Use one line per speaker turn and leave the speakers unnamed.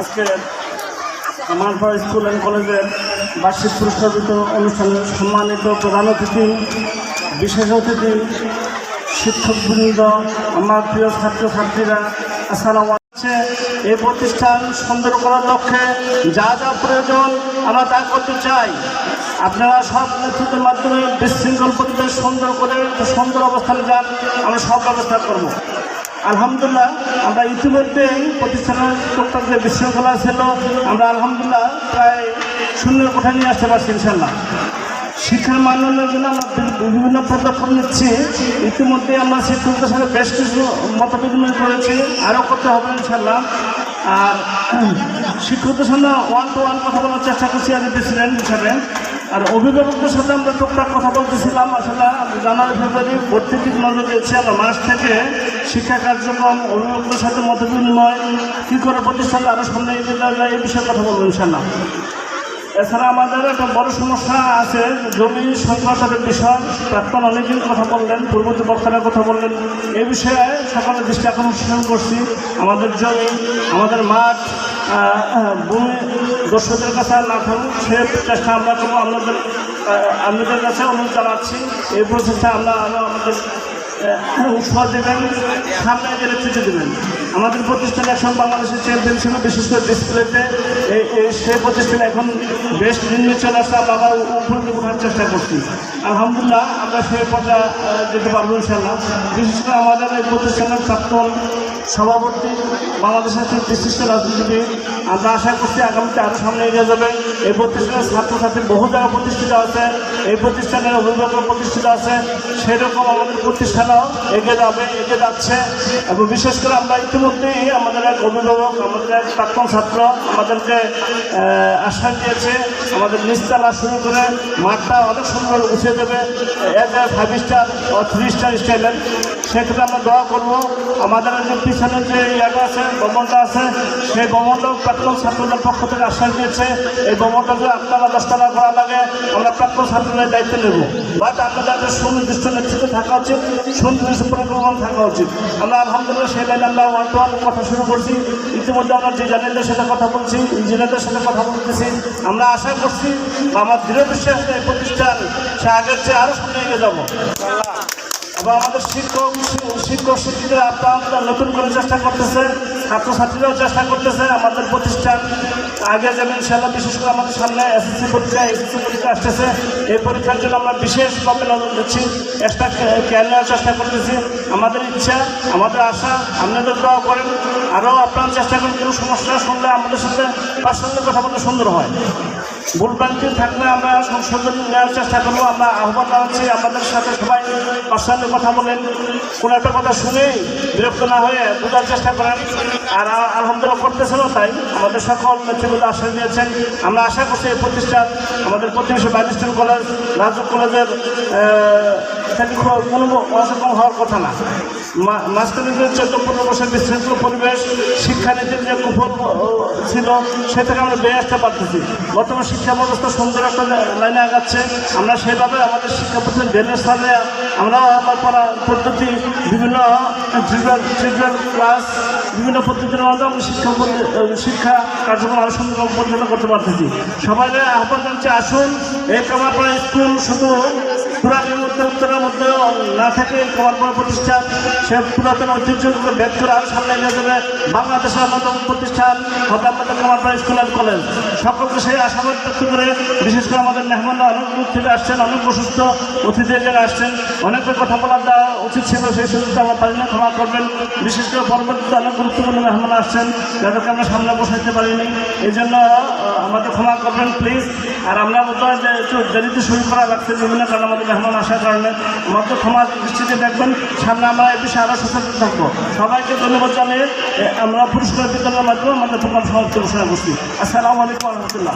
আজকে মানপাড়া school and কলেজের বার্ষিক পুরস্কার বিতরণ অনুষ্ঠানে সম্মানিত প্রধান অতিথি, বিশেষ অতিথি, শিক্ষকবৃন্দ, আমার প্রিয় ছাত্রছাত্রীরা, আসসালাম আছে এই প্রতিষ্ঠান সুন্দর করার লক্ষ্যে যা যা প্রয়োজন আমরা তা করতে চাই। আপনারা সব নেতৃত্বের মাধ্যমে বিশৃঙ্খল পরিবেশ সুন্দর করে সুন্দর অবস্থানে যান, আমরা সব ব্যবস্থা করব। আলহামদুলিল্লাহ, আমরা ইতিমধ্যে প্রতিষ্ঠানের টুকটাক যে বিশৃঙ্খলা ছিল। আমরা আলহামদুলিল্লাহ প্রায় শূন্য কোঠায় নিয়ে আসতে পারছি ইনশাল্লাহ শিক্ষার মান জন্য আমরা বিভিন্ন পদক্ষেপ নিচ্ছি। ইতিমধ্যে আমরা শিক্ষকদের সাথে বেশ কিছু মত বিনিময় করেছি। আরও করতে হবে ইনশাল্লাহ আর শিক্ষকদের সঙ্গে ওয়ান টু ওয়ান কথা বলার চেষ্টা করছি আমি প্রেসিডেন্ট হিসাবে। আর অভিভাবকদের সাথে আমরা টুকটাক কথা বলতেছিলাম। আসলে জানুয়ারি, ফেব্রুয়ারি ভর্তি দিক নজর দিয়েছি। আমরা মাস থেকে শিক্ষা কার্যক্রম অভিভাবকদের সাথে মত বিনিময়, কী করে প্রতিষ্ঠানটা আরও সামনে এগিয়ে দেওয়া যায় এই বিষয়ে কথা বলব ইনশাল্লাহ এছাড়া আমাদের একটা বড় সমস্যা আছে, জমি সংকটের বিষয়, প্রাক্তন অনেকদিন কথা বললেন, পূর্ববর্তী বক্তারা কথা বললেন। এ বিষয়ে সকলের দৃষ্টি আকর্ষণ করছি। আমাদের জমি আমাদের মাঠ ভূমি দর্শকদের কাছে না থাকুক, সে চেষ্টা আমরা করব। আপনাদের আপনাদের কাছে অনুরোধ জানাচ্ছি। এই প্রচেষ্টা আমরা আরও আমাদের দেবেন সামনে গেলে দেবেন। আমাদের প্রতিষ্ঠান এখন বাংলাদেশের চ্যাম্পিয়নশিপে বিশেষ করে ডিসপ্লেতে সেই প্রতিষ্ঠান এখন বেশ নিম্নে চলে আসছে আমরা উপরে ওঠার চেষ্টা করছি। আলহামদুলিল্লাহ আমরা সেই পর্যায়ে আহ, যেতে পারব ইনশাল্লাহ বিশেষ করে আমাদের এই প্রতিষ্ঠানের প্রাক্তন সভাপতি বাংলাদেশের বিশিষ্ট রাজনীতিবিদ। আমরা আশা করছি আগামীতে আরও সামনে এগিয়ে যাবে এই প্রতিষ্ঠানের ছাত্রছাত্রী বহু জায়গা প্রতিষ্ঠিত আছে, এই প্রতিষ্ঠানের অভিভাবক প্রতিষ্ঠিত আছে, সেরকম আমাদের প্রতিষ্ঠানও এগিয়ে যাবে, এগিয়ে যাচ্ছে। এবং বিশেষ করে আমরা ইতিমধ্যেই আমাদের এক অভিভাবক, আমাদের এক প্রাক্তন ছাত্র আমাদেরকে আশ্বাস দিয়েছে, আমাদের নিচতলা শুরু করে মাঠটা অনেক সুন্দর উঠিয়ে দেবে। এজ এ ফাইভ স্টার ও থ্রি স্টার স্টাইলের সেক্ষেত্রে আমরা দোয়া করব। আমাদের যে পিছনে যে ইয়াটা আছে ভবনটা আছে, সেই ভবনটাও প্রাক্তন ছাত্রদের পক্ষ থেকে আশ্বাস দিয়েছে। এই ভবনটা যদি আপনারা দশতলা করা লাগে, আমরা প্রাক্তন ছাত্রদের দায়িত্ব নেব। বাট আপনাদের একটা সুনির্দিষ্ট নেতৃত্বে থাকা উচিত, সুনির্দিষ্ট পরিকল্পনা থাকা উচিত। আমরা আলহামদুলিল্লাহ সেই লাইনে আমরা ওয়ান টু ওয়ান কথা শুরু করছি। ইতিমধ্যে আমরা ডিজাইনারদের সাথে কথা বলছি, ইঞ্জিনিয়ারদের সাথে কথা বলতেছি। আমরা আশা করছি আমার দৃঢ় বিশ্বাস যে এই প্রতিষ্ঠান সে আগের চেয়ে আরও সামনে এগিয়ে যাব। এবং আমাদের শিক্ষক শিক্ষক শিক্ষিকারা আপনারা নতুন করে চেষ্টা করতেছে ছাত্রছাত্রীরাও চেষ্টা করতেছে আমাদের প্রতিষ্ঠান আগে যেমন ইনশাল্লাহ বিশেষ করে আমাদের সামনে এসএসসি পরীক্ষা এসএসসি পরীক্ষা আসতেছে। এই পরীক্ষার জন্য আমরা বিশেষভাবে নজর দিচ্ছি এক্সট্রা কেয়ার নেওয়ার চেষ্টা করতেছি। আমাদের ইচ্ছা, আমাদের আশা, আপনাদের দোয়া করেন। আরও আপনারা চেষ্টা করেন, কোনো সমস্যা শুনলে আমাদের সাথে পার্সোনালি কথা বলতে সুন্দর হয়। ভুলভ্রান্তি থাকলে আমরা সংশোধন নেওয়ার চেষ্টা করব। আমরা আহ্বান জানাচ্ছি আমাদের সাথে সবাই পার্সোনালি কথা বলেন, কোনো একটা কথা শুনেই বিরক্ত না হয়ে বোঝার চেষ্টা করেন। আর আলহামদুলিল্লাহ করতেছেনও তাই। আমাদের সকল নেতৃবৃন্দ আশ্বাস দিয়েছেন। আমরা আশা করছি এই প্রতিষ্ঠান আমাদের প্রতিবেশী বাইলিস্টন কলেজ রাজক কলেজের কোনো অসক্ষম হওয়ার কথা না। মাঝখানে যে চোদ্দ পনেরো বছর বিশৃঙ্খল পরিবেশ, শিক্ষানীতির যে কুফল ছিল সে থেকে আমরা বেরিয়ে আসতে পারতেছি। বর্তমান শিক্ষা ব্যবস্থা সুন্দর একটা লাইনে আগাচ্ছে। আমরা সেভাবে আমাদের শিক্ষা প্রতিষ্ঠান ডেনের স্থানে আমরা আমার পদ্ধতি, বিভিন্ন ক্লাস, বিভিন্ন পদ্ধতির মাধ্যমে আমরা শিক্ষা শিক্ষা কার্যক্রম আরও সুন্দর পরিচালনা করতে পারতেছি। সবাই আহ্বান জানছি আসুন, এই কামারপাড়া স্কুল শুধু না থাকে কমারপাড়া প্রতিষ্ঠান, সে পুরাতন ঐতিহ্যকে ভেদ করে আরও সামনে নিয়ে যাবে। বাংলাদেশের অন্যতম প্রতিষ্ঠান হবে কমারপাড়া স্কুল অ্যান্ড কলেজ। সকলকে সেই আশাবাদ ব্যক্ত করে, বিশেষ করে আমাদের মেহমানরা অনেক দূর থেকে আসছেন, অনেক অসুস্থ অতিথি যারা আসছেন। অনেকের কথা বলার দেওয়া উচিত ছিল, সেই সুযোগটা আমরা পারি না ক্ষমা করবেন। বিশেষ করে পরবর্তীতে অনেক গুরুত্বপূর্ণ মেহমান আসছেন, যাদেরকে আমরা সামনে বসাইতে পারিনি। এই জন্য আমাদের ক্ষমা করবেন প্লিজ আর আমরা বোধ হয় একটু দেরিতে শুরু করা লাগছে, বিভিন্ন কারণে আমাদের মেহমান আসার কারণে। আমার তো ক্ষমা দৃষ্টিতে দেখবেন, সামনে আমরা এ বিষয়ে আরও সচেতন থাকব। সবাইকে ধন্যবাদ জানিয়ে আমরা পুরস্কার বিতরণের মাধ্যমে আমাদের প্রোগ্রাম সমাপ্ত ঘোষণা করছি। আসসালামু আলাইকুম রহমতুল্লাহ।